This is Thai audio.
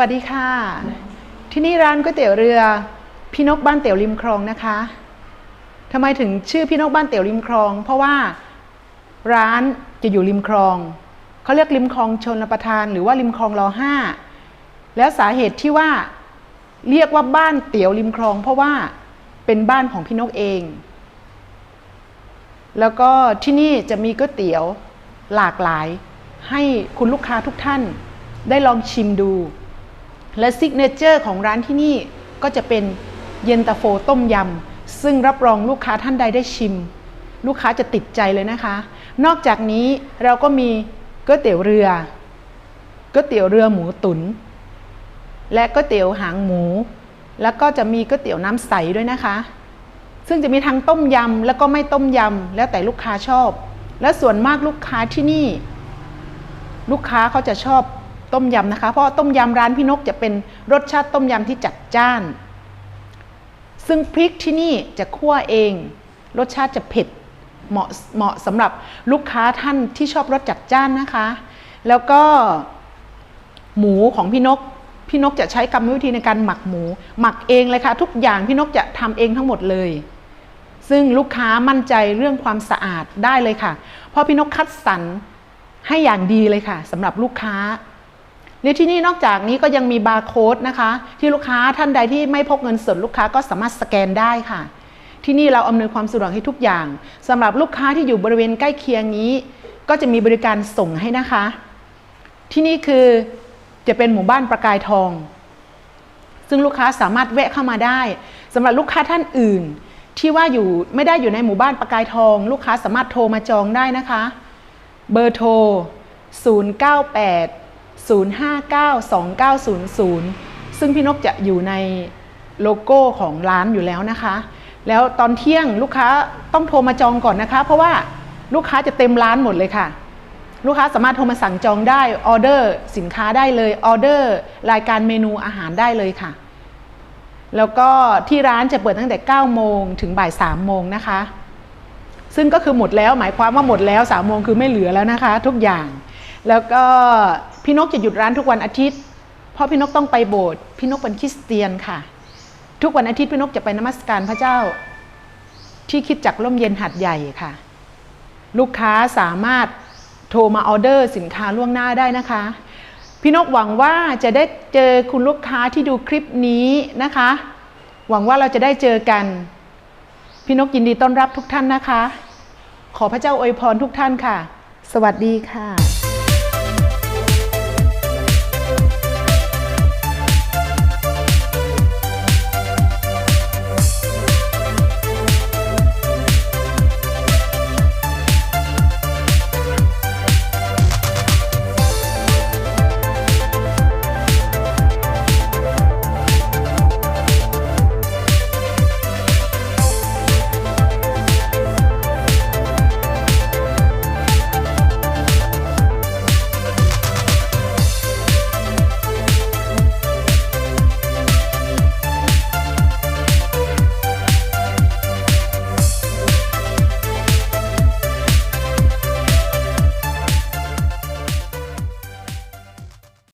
สวัสดีค่ะ ที่นี่ร้านก๋วยเตี๋ยวเรือ พี่นกบ้านเตี๋ยวริมคลองนะคะทำไมถึงชื่อพี่นกบ้านเตี๋ยวริมคลอง เพราะว่าร้านจะอยู่ริมคลองเขาเรียกริมคลองชนประทาน หรือว่าริมคลองรอห้าแล้วสาเหตุที่ว่าเรียกว่าบ้านเตี๋ยวริมคลอง เพราะว่าเป็นบ้านของพี่นกเอง แล้วก็ที่นี่จะมีก๋วยเตี๋ยวหลากหลาย ให้คุณลูกค้าทุกท่านได้ลองชิมดู และซิกเนเจอร์ของร้านที่นี่ก็จะเป็นเย็นตาโฟต้มยำ ซึ่งรับรองลูกค้าท่านใดได้ชิม ลูกค้าจะติดใจเลยนะคะ นอกจากนี้เราก็มีก๋วยเตี๋ยวเรือก๋วยเตี๋ยวเรือหมูตุน๋นและก๋วยเตี๋ยวหางหมู แล้วก็จะมีก๋วยเตี๋ยวน้ำใสด้วยนะคะ ซึ่งจะมีทั้งต้มยำแล้วก็ไม่ต้มยำแล้วแต่ลูกค้าชอบ และส่วนมากลูกค้าที่นี่ ลูกค้าเขาจะชอบ ต้มยำนะคะ เพราะต้มยำร้านพี่นกจะเป็นรสชาติต้มยำที่จัดจ้าน ซึ่งพริกที่นี่จะคั่วเอง รสชาติจะเผ็ดเหมาะเหมาะสำหรับลูกค้าท่านที่ชอบรสจัดจ้านนะคะ แล้วก็หมูของพี่นก พี่นกจะใช้กรรมวิธีในการหมักหมู หมักเองเลยค่ะ ทุกอย่างพี่นกจะทำเองทั้งหมดเลย ซึ่งลูกค้ามั่นใจเรื่องความสะอาดได้เลยค่ะ เพราะพี่นกคัดสรรให้อย่างดีเลยค่ะสำหรับลูกค้า และที่นี่นอกจากนี้ก็ยังมีบาร์โค้ดนะคะ ที่ลูกค้าท่านใดที่ไม่พกเงินสดลูกค้าก็สามารถสแกนได้ค่ะ ที่นี่เราอำนวยความสะดวกให้ทุกอย่างสำหรับลูกค้าที่อยู่บริเวณใกล้เคียงนี้ ก็จะมีบริการส่งให้นะคะ ที่นี่คือจะเป็นหมู่บ้านประกายทอง ซึ่งลูกค้าสามารถแวะเข้ามาได้สำหรับลูกค้าท่านอื่น ที่ว่าอยู่ไม่ได้อยู่ในหมู่บ้านประกายทอง ลูกค้าสามารถโทรมาจองได้นะคะ เบอร์โทร 098 059 2900 ซึ่งพี่นกจะอยู่ในโลโก้ของร้านอยู่แล้วนะคะ แล้วตอนเที่ยงลูกค้าต้องโทรมาจองก่อนนะคะ เพราะว่าลูกค้าจะเต็มร้านหมดเลยค่ะ ลูกค้าสามารถโทรมาสั่งจองได้ออเดอร์สินค้าได้เลยออเดอร์รายการเมนูอาหารได้เลยค่ะ แล้วก็ที่ร้านจะเปิดตั้งแต่ 9 โมงถึงบ่าย 3 โมงนะคะ ซึ่งก็คือหมดแล้วหมายความว่าหมดแล้ว 3 โมงคือไม่เหลือแล้วนะคะ ทุกอย่าง แล้วก็พี่นกจะหยุดร้านทุกวันอาทิตย์ เพราะพี่นกต้องไปโบสถ์พี่นกเป็นคริสเตียนค่ะ ทุกวันอาทิตย์พี่นกจะไปนมัสการพระเจ้า ที่คิดจักร่มเย็นหัดใหญ่ค่ะ ลูกค้าสามารถโทรมาออเดอร์สินค้าล่วงหน้าได้นะคะ พี่นกหวังว่าจะได้เจอคุณลูกค้าที่ดูคลิปนี้นะคะ หวังว่าเราจะได้เจอกัน พี่นกยินดีต้อนรับทุกท่านนะคะ ขอพระเจ้าอวยพรทุกท่านค่ะ สวัสดีค่ะ